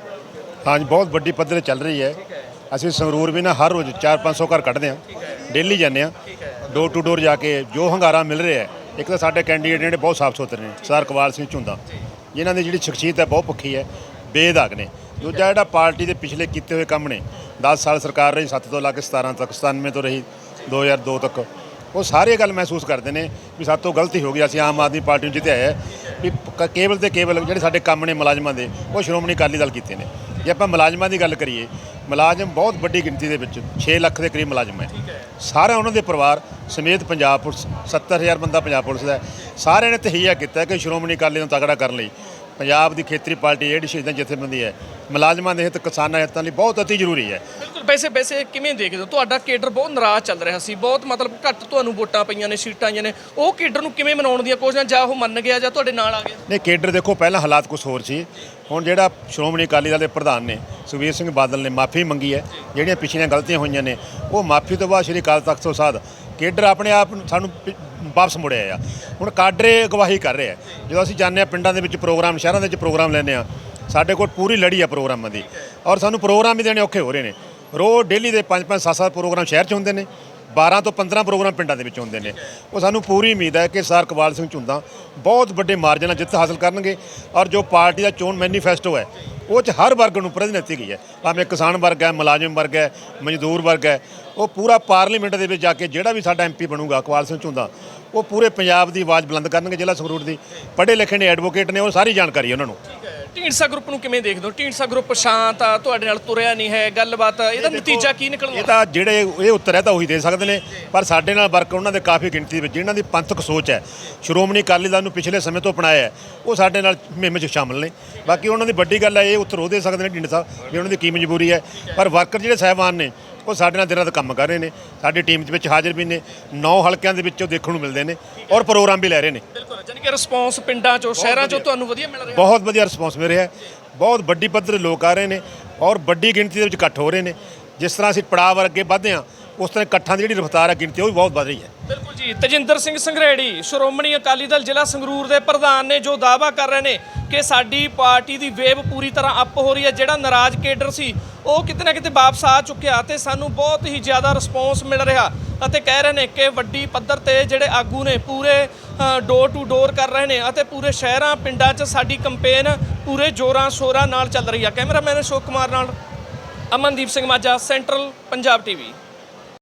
ਹਾਂਜੀ ਬਹੁਤ ਵੱਡੀ ਪੱਧਰ ਤੇ ਚੱਲ ਰਹੀ ਹੈ। ਅਸੀਂ ਸੰਗਰੂਰ ਵੀ ਨਾ ਹਰ ਰੋਜ਼ 4-500 ਘਰ ਕੱਢਦੇ ਹਾਂ ਡੇਲੀ ਜਾਂਦੇ ਹਾਂ। ਡੋਰ ਟੂ ਡੋਰ ਜਾ ਕੇ ਜੋ ਹੰਗਾਰਾ ਮਿਲ ਰਿਹਾ ਹੈ, ਇੱਕ ਤਾਂ ਸਾਡੇ ਕੈਂਡੀਡੇਟ ਜਿਹੜੇ ਬਹੁਤ ਸਾਫ਼ ਸੁਥਰੇ ਨੇ, ਸਰਦਾਰ ਕਵਾਲ ਸਿੰਘ ਝੁੰਦਾ, ਜਿਨ੍ਹਾਂ ਦੀ ਜਿਹੜੀ ਸ਼ਖਸੀਅਤ ਹੈ ਬਹੁਤ ਪੱਖੀ ਹੈ, ਬੇਦਾਗ ਨੇ। ਦੂਜਾ ਜਿਹੜਾ ਪਾਰਟੀ ਦੇ ਪਿਛਲੇ ਕੀਤੇ ਹੋਏ ਕੰਮ ਨੇ 10 ਸਾਲ ਸਰਕਾਰ ਰਹੀ 7 ਤੋਂ ਲਾ ਕੇ 17 ਤੱਕ 97 ਤੋਂ ਰਹੀ 2002 ਤੱਕ, ਉਹ ਸਾਰੇ ਗੱਲ ਮਹਿਸੂਸ ਕਰਦੇ ਨੇ ਵੀ ਸਾਡੇ ਤੋਂ ਗਲਤੀ ਹੋ ਗਈ, ਅਸੀਂ ਆਮ ਆਦਮੀ ਪਾਰਟੀ ਨੂੰ ਜਿੱਤਿਆ ਹੈ, ਵੀ ਕ- ਕੇਵਲ ਤੇ ਕੇਵਲ ਜਿਹੜੇ ਸਾਡੇ ਕੰਮ ਨੇ ਮੁਲਾਜ਼ਮਾਂ ਦੇ, ਉਹ ਸ਼੍ਰੋਮਣੀ ਅਕਾਲੀ ਦਲ ਕੀਤੇ ਨੇ। ਜੇ ਆਪਾਂ ਮੁਲਾਜ਼ਮਾਂ ਦੀ ਗੱਲ ਕਰੀਏ ਮੁਲਾਜ਼ਮ ਬਹੁਤ ਵੱਡੀ ਗਿਣਤੀ ਦੇ ਵਿੱਚ 6 ਲੱਖ ਦੇ ਕਰੀਬ ਮੁਲਾਜ਼ਮ ਹੈ ਸਾਰਾ ਉਹਨਾਂ ਦੇ ਪਰਿਵਾਰ ਸਮੇਤ ਪੰਜਾਬ ਪੁਲਿਸ 70000 ਬੰਦਾ ਪੰਜਾਬ ਪੁਲਿਸ ਦਾ। ਸਾਰਿਆਂ ਨੇ ਤਹੀਆ ਕੀਤਾ ਕਿ ਸ਼੍ਰੋਮਣੀ ਅਕਾਲੀ ਨੂੰ ਤਗੜਾ ਕਰਨ ਲਈ ਪੰਜਾਬ ਦੀ ਖੇਤਰੀ ਪਾਰਟੀ ਜਿਹੜੀ ਸ਼ਹੀਦਾਂ ਜਥੇਬੰਦੀ ਹੈ ਮੁਲਾਜ਼ਮਾਂ ਦੇ ਹਿੱਤ ਕਿਸਾਨਾਂ ਦੇ ਹਿੱਤਾਂ ਲਈ ਬਹੁਤ ਅਤੀ ਜ਼ਰੂਰੀ ਹੈ। ਬਿਲਕੁਲ ਵੈਸੇ ਵੈਸੇ ਕਿਵੇਂ ਦੇਖਦੇ ਹੋ? ਤੁਹਾਡਾ ਕੇਡਰ ਬਹੁਤ ਨਾਰਾਜ਼ ਚੱਲ ਰਿਹਾ ਸੀ। ਬਹੁਤ ਮਤਲਬ ਘੱਟ ਤੁਹਾਨੂੰ ਵੋਟਾਂ ਪਈਆਂ ਨੇ ਸੀਟਾਂ ਆਈਆਂ ਨੇ। ਉਹ ਕੇਡਰ ਨੂੰ ਕਿਵੇਂ ਮਨਾਉਣ ਦੀਆਂ ਕੋਸ਼ਿਸ਼ਾਂ ਜਾਂ ਉਹ ਮੰਨ ਗਿਆ ਜਾਂ ਤੁਹਾਡੇ ਨਾਲ ਆ ਗਿਆ? ਨਹੀਂ ਕੇਡਰ ਦੇਖੋ ਪਹਿਲਾਂ ਹਾਲਾਤ ਕੁਝ ਹੋਰ ਸੀ। ਹੁਣ ਜਿਹੜਾ ਸ਼੍ਰੋਮਣੀ ਅਕਾਲੀ ਦਲ ਦੇ ਪ੍ਰਧਾਨ ਨੇ ਸੁਖਬੀਰ ਸਿੰਘ ਬਾਦਲ ਨੇ ਮਾਫੀ ਮੰਗੀ ਹੈ ਜਿਹੜੀਆਂ ਪਿਛਲੀਆਂ ਗਲਤੀਆਂ ਹੋਈਆਂ ਨੇ ਉਹ ਮਾਫੀ ਤੋਂ ਬਾਅਦ ਸ਼੍ਰੀ ਅਕਾਲ ਤਖਤ ਤੋਂ ਸਾਧ ਕੇਡਰ ਆਪਣੇ ਆਪ ਸਾਨੂੰ ਵਾਪਸ ਮੁੜਿਆ ਆ। ਹੁਣ ਕਾਡਰੇ ਅਗਵਾਹੀ ਕਰ ਰਿਹਾ ਜਦੋਂ ਅਸੀਂ ਜਾਂਦੇ ਹਾਂ ਪਿੰਡਾਂ ਦੇ ਵਿੱਚ ਪ੍ਰੋਗਰਾਮ ਸ਼ਹਿਰਾਂ ਦੇ ਵਿੱਚ ਪ੍ਰੋਗਰਾਮ ਲੈਂਦੇ ਆ ਸਾਡੇ ਕੋਲ ਪੂਰੀ ਲੜੀ ਆ ਪ੍ਰੋਗਰਾਮਾਂ ਦੀ। ਔਰ ਸਾਨੂੰ ਪ੍ਰੋਗਰਾਮ ਵੀ ਦੇਣੇ ਔਖੇ ਹੋ ਰਹੇ ਨੇ। ਰੋਜ਼ ਡੇਲੀ ਦੇ 5-5 7-7 ਪ੍ਰੋਗਰਾਮ ਸ਼ਹਿਰ 'ਚ ਹੁੰਦੇ ਨੇ। 12 ਤੋਂ 15 ਪ੍ਰੋਗਰਾਮ ਪਿੰਡਾਂ ਦੇ ਵਿੱਚ ਹੁੰਦੇ ਨੇ। ਉਹ ਸਾਨੂੰ ਪੂਰੀ ਉਮੀਦ ਹੈ ਕਿ ਸਰ ਕਵਾਲ ਸਿੰਘ ਝੁੰਦਾ ਬਹੁਤ ਵੱਡੇ ਮਾਰਜਨ ਨਾਲ ਜਿੱਤ ਹਾਸਲ ਕਰਨਗੇ। ਔਰ ਜੋ ਪਾਰਟੀ ਦਾ ਚੋਣ ਮੈਨੀਫੈਸਟੋ ਹੈ, ਉਹ 'ਚ ਹਰ ਵਰਗ ਨੂੰ ਪ੍ਰਤੀਨਿਧਤਾ ਗਈ ਹੈ। ਭਾਵੇਂ ਕਿਸਾਨ ਵਰਗ ਹੈ, ਮੁਲਾਜ਼ਮ ਵਰਗ ਹੈ, ਮਜ਼ਦੂਰ ਵਰਗ ਹੈ, ਉਹ ਪੂਰਾ ਪਾਰਲੀਮੈਂਟ ਦੇ ਵਿੱਚ ਜਾ ਕੇ ਜਿਹੜਾ ਵੀ ਸਾਡਾ ਐਮਪੀ ਬਣੂਗਾ ਕਵਾਲ ਸਿੰਘ ਝੁੰਦਾ ਉਹ ਪੂਰੇ ਪੰਜਾਬ ਦੀ ਆਵਾਜ਼ ਬੁਲੰਦ ਕਰਨਗੇ, ਜ਼ਿਲ੍ਹਾ ਸੰਗਰੂਰ ਦੀ। ਪੜ੍ਹੇ ਲਿਖੇ ਨੇ, ਐਡਵੋਕੇਟ ਨੇ, ਉਹ ਸਾਰੀ ਜਾਣਕਾਰੀ ਉਹਨਾਂ ਨੂੰ। ਢੀਂਡਸਾ ਗਰੁੱਪ ਨੂੰ ਕਿਵੇਂ ਦੇਖਦੇ ਹੋ? ਢੀਂਡਸਾ ਗਰੁੱਪ ਸ਼ਾਂਤ ਆ ਤੁਹਾਡੇ ਨਾਲ ਤੁਰਿਆ ਨਹੀਂ ਹੈ ਗੱਲਬਾਤ ਇਹਦਾ ਨਤੀਜਾ ਕੀ ਇਹ ਨਿਕਲਣਾ ਤਾਂ ਜਿਹੜੇ ਇਹ ਉੱਤਰ ਹੈ ਤਾਂ ਉਹੀ ਦੇ ਸਕਦੇ ਨੇ ਪਰ ਸਾਡੇ ਨਾਲ ਵਰਕ ਉਹਨਾਂ ਦੇ ਕਾਫੀ ਗਿਣਤੀ ਦੇ ਵਿੱਚ ਜਿਨ੍ਹਾਂ ਦੀ ਪੰਥਕ ਸੋਚ ਹੈ। ਸ਼੍ਰੋਮਣੀ ਅਕਾਲੀ ਦਲ ਨੂੰ ਪਿਛਲੇ ਸਮੇਂ ਤੋਂ ਅਪਣਾਇਆ ਹੈ ਉਹ ਸਾਡੇ ਨਾਲ ਮੁਹਿੰਮ 'ਚ ਸ਼ਾਮਲ ਨੇ। ਬਾਕੀ ਉਹਨਾਂ ਦੀ ਵੱਡੀ ਗੱਲ ਹੈ ਇਹ ਉੱਤਰ ਉਹ ਦੇ ਸਕਦੇ ਨੇ ਢਿੰਡ ਸਾਹਿਬ ਵੀ ਉਹਨਾਂ ਦੀ ਕੀ ਮਜਬੂਰੀ ਹੈ। ਪਰ ਵਰਕਰ ਜਿਹੜੇ ਸਹਿਬਾਨ ਨੇ ਉਹ ਸਾਡੇ ਨਾਲ ਦਿਨ ਰਾਤ ਕੰਮ ਕਰ ਰਹੇ ਨੇ। ਸਾਡੀ ਟੀਮ ਦੇ ਵਿੱਚ ਹਾਜ਼ਰ ਵੀ ਨੇ 9 ਹਲਕਿਆਂ ਦੇ ਵਿੱਚ ਦੇਖਣ ਨੂੰ ਮਿਲਦੇ ਨੇ। ਔਰ ਪ੍ਰੋਗਰਾਮ ਵੀ ਲੈ ਰਹੇ ਨੇ। ਬਿਲਕੁਲ ਜਾਨੀ ਕਿ ਰਿਸਪੌਂਸ ਪਿੰਡਾਂ ਚੋਂ ਸ਼ਹਿਰਾਂ ਚੋਂ ਤੁਹਾਨੂੰ ਵਧੀਆ ਮਿਲ ਰਿਹਾ। ਬਹੁਤ ਵਧੀਆ ਰਿਸਪੌਂਸ ਮਿਲ ਰਿਹਾ। ਹੈ ਬਹੁਤ ਵੱਡੀ ਪੱਧਰ ਲੋਕ ਆ ਰਹੇ ਨੇ ਔਰ ਵੱਡੀ ਗਿਣਤੀ ਦੇ ਵਿੱਚ ਇਕੱਠ ਹੋ ਰਹੇ ਨੇ। ਜਿਸ ਤਰ੍ਹਾਂ ਅਸੀਂ ਪੜਾਅ ਵਰ ਅੱਗੇ ਵਧਦੇ ਹਾਂ ਉਸ ਤਰ੍ਹਾਂ ਇਕੱਠਾਂ ਦੀ ਜਿਹੜੀ ਰਫ਼ਤਾਰ ਹੈ ਗਿਣਤੀ ਉਹ ਵੀ ਬਹੁਤ ਵਧ ਰਹੀ ਹੈ। ਬਿਲਕੁਲ ਜੀ। ਤਜਿੰਦਰ ਸਿੰਘ ਸੰਘਰੇੜੀ ਸ਼੍ਰੋਮਣੀ ਅਕਾਲੀ ਦਲ ਜ਼ਿਲ੍ਹਾ ਸੰਗਰੂਰ ਦੇ ਪ੍ਰਧਾਨ ਨੇ ਜੋ ਦਾਅਵਾ ਕਰ ਰਹੇ ਨੇ ਕਿ ਸਾਡੀ ਪਾਰਟੀ ਦੀ ਵੇਵ ਪੂਰੀ ਤਰ੍ਹਾਂ ਅਪ ਹੋ ਰਹੀ ਹੈ। ਜਿਹੜਾ ਨਾਰਾਜ਼ ਕੇਡਰ ਸੀ ਉਹ ਕਿਤੇ ਨਾ ਕਿਤੇ ਵਾਪਸ ਆ ਚੁੱਕਿਆ ਤੇ ਸਾਨੂੰ ਬਹੁਤ ਹੀ ਜ਼ਿਆਦਾ ਰਿਸਪੌਂਸ ਮਿਲ ਰਿਹਾ ਅਤੇ ਕਹਿ ਰਹੇ ਨੇ ਕਿ ਵੱਡੀ ਪੱਧਰ ਤੇ ਜਿਹੜੇ ਆਗੂ ਨੇ ਪੂਰੇ ਡੋਰ ਟੂ ਡੋਰ ਕਰ ਰਹੇ ਨੇ ਅਤੇ ਪੂਰੇ ਸ਼ਹਿਰਾਂ, ਪਿੰਡਾਂ 'ਚ ਸਾਡੀ ਕੰਪੇਨ ਪੂਰੇ ਜੋਰਾਂ ਸ਼ੋਰਾਂ ਨਾਲ ਚੱਲ ਰਹੀ ਆ। ਕੈਮਰਾਮੈਨ ਅਸ਼ੋਕ ਕੁਮਾਰ ਨਾਲ ਅਮਨਦੀਪ ਸਿੰਘ ਮਾਝਾ ਸੈਂਟਰਲ ਪੰਜਾਬ ਟੀਵੀ